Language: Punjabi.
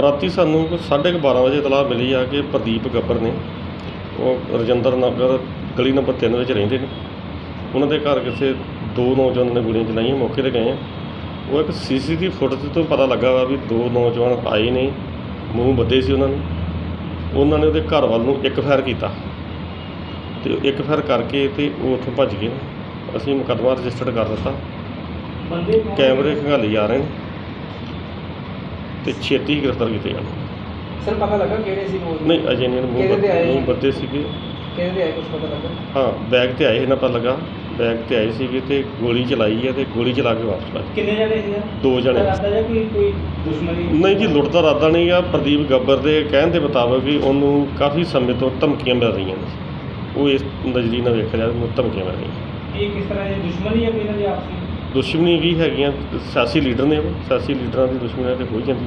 ਰਾਤੀ ਸਾਨੂੰ ਕੋਈ ਸਾਢੇ ਕੁ ਬਾਰਾਂ ਵਜੇ ਇਤਲਾਹ ਮਿਲੀ ਆ ਕਿ ਪ੍ਰਦੀਪ ਗੱਬਰ ਨੇ, ਉਹ ਰਜਿੰਦਰ ਨਗਰ ਗਲੀ ਨੰਬਰ 3 ਵਿੱਚ ਰਹਿੰਦੇ ਨੇ। ਉਹਨਾਂ ਦੇ ਘਰ ਕਿਸੇ ਦੋ ਨੌਜਵਾਨਾਂ ਨੇ ਗੋਲੀਆਂ ਚਲਾਈਆਂ, ਮੌਕੇ ਤੇ ਗਏ ਆ। ਉਹ ਇੱਕ ਸੀਸੀਟੀਵੀ ਫੁਟੇਜ ਤੋਂ ਪਤਾ ਲੱਗਾ ਵਾ ਵੀ ਦੋ ਨੌਜਵਾਨ ਆਏ ਨੇ, ਮੂੰਹ ਬੱਦੇ ਸੀ ਉਹਨਾਂ ਨੇ। ਉਹਨਾਂ ਨੇ ਉਹਦੇ ਘਰ ਵੱਲ ਨੂੰ ਇੱਕ ਫਾਇਰ ਕੀਤਾ ਤੇ ਇੱਕ ਫਾਇਰ ਕਰਕੇ ਤੇ ਉਹ ਉੱਥੋਂ ਭੱਜ ਗਏ ਨੇ। ਅਸੀਂ ਮੁਕੱਦਮਾ ਰਜਿਸਟਰਡ ਕਰ ਦਿੱਤਾ। ਕੈਮਰੇ ਖੰਗਾਲੀ ਜਾ ਰਹੇ ਨੇ। ਤੇ ਛੇਤੀ ਹੀ ਗ੍ਰਿਫਤਾਰ ਕੀਤੇ ਜਾਣ। ਸਰ ਪਤਾ ਲੱਗਾ ਕਿਹੜੇ ਸੀ ਉਹ ਨਹੀਂ ਅਜੇ ਕਿਹਦੇ ਤੇ ਆਏ ਸੀ? ਮੂੰਹ ਬੱਧੇ ਸੀਗੇ। ਕਿਹਦੇ ਦੇ ਆਏ ਕੁਝ ਪਤਾ ਲੱਗਾ? ਹਾਂ ਬੈਗ ਤੇ ਆਏ ਇਹਨਾਂ ਪਤਾ ਲੱਗਾ। ਬੈਗ ਤੇ ਆਏ ਸੀਗੇ ਤੇ ਗੋਲੀ ਚਲਾਈ ਹੈ ਤੇ ਗੋਲੀ ਚਲਾ ਕੇ ਵਾਪਸ ਭੱਜ ਕਿੰਨੇ ਜਣੇ ਸੀ ਦੋ ਜਣੇ। ਲੱਗਦਾ ਜਾਂ ਕੋਈ ਕੋਈ ਦੁਸ਼ਮਣੀ? ਨਹੀਂ ਜੀ ਲੁੱਟ ਦਾ ਇਰਾਦਾ ਨਹੀਂ ਆ। ਪ੍ਰਦੀਪ ਗੱਬਰ ਦੇ ਕਹਿਣ ਦੇ ਮੁਤਾਬਕ ਵੀ ਉਹਨੂੰ ਕਾਫੀ ਸਮੇਂ ਤੋਂ ਧਮਕੀਆਂ ਮਿਲ ਰਹੀਆਂ ਨੇ। ਉਹ ਇਸ ਨਜ਼ਰੀ ਨਾਲ ਵੇਖ ਰਿਹਾ ਵੀ ਉਹਨੂੰ ਧਮਕੀਆਂ ਮਿਲ ਰਹੀਆਂ ਇਹ ਕਿਸ ਤਰ੍ਹਾਂ ਦੀ ਦੁਸ਼ਮਣੀ ਹੈ ਕੋਈ ਇਹਨਾਂ ਦੀ ਆਪਸੀ? ਦੁਸ਼ਮਣੀ ਵੀ ਹੈਗੀਆਂ। ਸਿਆਸੀ ਲੀਡਰ ਨੇ ਉਹ। ਸਿਆਸੀ ਲੀਡਰਾਂ ਦੀ ਦੁਸ਼ਮਣੀ ਤੇ ਹੋ ਹੀ ਜਾਂਦੀ